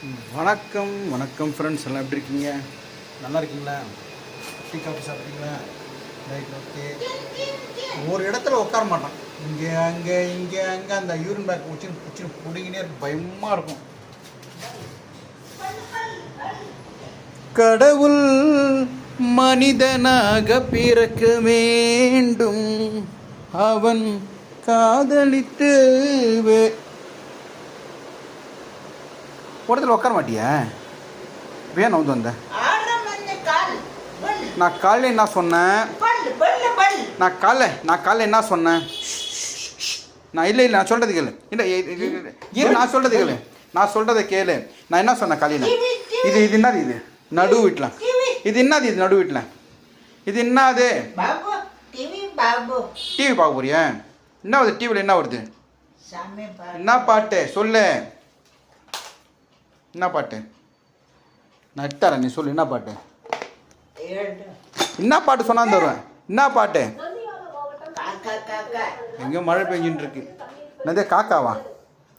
வணக்கம் வணக்கம் ஃப்ரெண்ட்ஸ் எல்லாம் எப்படி இருக்கீங்க? நல்லா இருக்கீங்களா? டீ காஃபி சாப்பிட்டீங்களா? Right okay. ஒரு இடத்துல உட்கார மாட்டான். இங்கே அங்கே இங்கே அங்கே அந்த யூரின் பேக் வச்சுன்னு பிடிச்சின்னு பிடிங்கினே பயமாக இருக்கும். கடவுள் மனிதனாக பிறக்க வேண்டும். அவன் காதலித்து இடத்துல உட்கார மாட்டியா? வேணும் வந்து வந்த. நான் காலைல என்ன சொன்னேன்? நான் காலைல நான் காலைல என்ன சொன்னேன்? நான் இல்லை இல்லை நான் சொல்கிறது கேளு. இல்லை இரு நான் சொல்கிறது கேளு. நான் சொல்கிறத கேளு. நான் என்ன சொன்னேன் காலையில் இது இது என்னது இது? நடு வீட்டில் இது என்னது இது நடு வீட்டில் இது என்னது? டிவி பார்க்க போறியா? என்ன வருது? டிவியில் என்ன வருது? என்ன பாட்டு? சொல்லு. என்ன பாட்டு? நட்டார நீ சொல்லு என்ன பாட்டு? என்ன பாட்டு சொன்னா தருவேன் என்ன பாட்டு? எங்கேயோ மழை பெஞ்சுட்டு இருக்கு. என்னதே காக்காவா?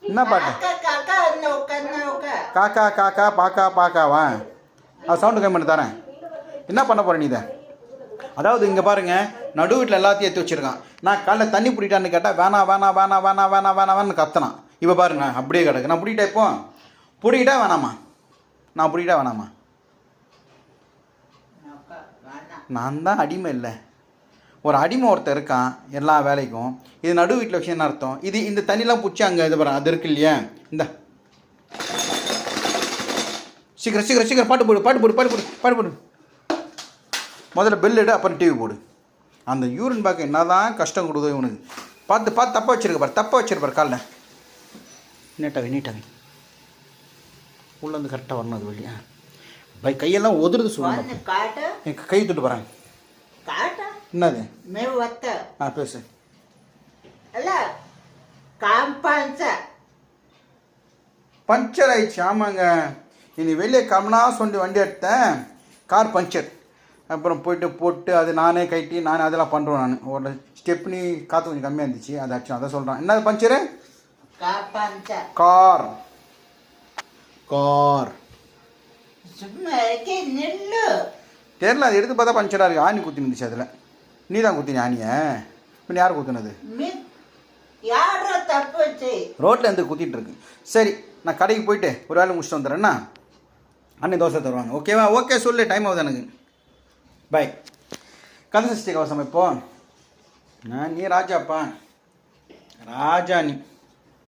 என்ன பாட்டு? காக்கா காக்கா பாக்கா பாக்காவா? அது சவுண்டு கம்மி பண்ணி தரேன். என்ன பண்ண போகிறேன் நீ இதை? அதாவது இங்கே பாருங்க நடு வீட்டில் எல்லாத்தையும் எடுத்து வச்சிருக்கான். நான் காலைல தண்ணி பிடிட்டான்னு கேட்டால் வேணா வேணா வேணா வேணா வேணா வேணா வேணான்னு கத்தனான். இப்போ பாருங்க அப்படியே கிடக்கு. நான் பிடிக்கிட்டே இப்போ பிடிக்கிட்டா வேணாமா நான் பிடிக்கிட்டா வேணாமா நான் தான் அடிமை இல்லை. ஒரு அடிமை ஒருத்தன் இருக்கான் எல்லா வேலைக்கும். இது நடு வீட்டில் விஷயம் என்ன அர்த்தம்? இது இந்த தண்ணிலாம் பிடிச்சி அங்கே இது பாரு அது இருக்கு இல்லையா? இந்த. சீக்கிரம் சீக்கிரம் சீக்கிரம் பாட்டு போடு பாட்டு போடு பாட்டு போடு பாட்டு போடு. முதல்ல பெல் எடு அப்புறம் டிவி போடு. அந்த யூரின் பேக் என்னதான் கஷ்டம் கொடுக்குது இவனுக்கு. பார்த்து பார்த்து தப்பாக வச்சிருக்க பாரு தப்பாக வச்சிருப்பார் காலில். நீட்டாவே நீட்டாவே. உள்ளே வந்து கரெக்டாக வரணும் அது வழியா பை கையெல்லாம் உதிருது வந்து சொல்லணும் காட்டு? என் கை தொட்டு போகிறேன் காட்டு? என்னது? ஆ பேசு. பஞ்சர் ஆயிடுச்சு. ஆமாங்க. இனி வெளியே கமனா சொல்லி வண்டி எடுத்தேன். Car puncture. அப்புறம் போயிட்டு போட்டு அது நானே கைட்டி நானே அதெல்லாம் பண்ணுறேன் நான். ஒரு ஸ்டெப்னி காற்று கொஞ்சம் கம்மியாக இருந்துச்சு. அது ஆச்சு அதை சொல்கிறேன் என்னது பஞ்சரு. கார். கார். தெரில அது எடுத்து பார்த்தா பஞ்சராக இருக்குது ஆணி குத்தி இருந்துச்சு அதில். நீ தான் குத்தினி ஆணியை? பின்ன யார் குத்துனது? ரோட்டில் இருந்து குத்திட்டு இருக்கு. சரி நான் கடைக்கு போயிட்டு ஒரு வேலை முடிச்சுட்டு வந்துடுறேன்னா அண்ணன் தோசை தருவாங்க. ஓகேவா ஓகே சொல்லு. டைம் ஆகுது எனக்கு. பை கதை சஷ்டி கவசம் இப்போ நான் நீ ராஜாப்பா. ராஜா நீ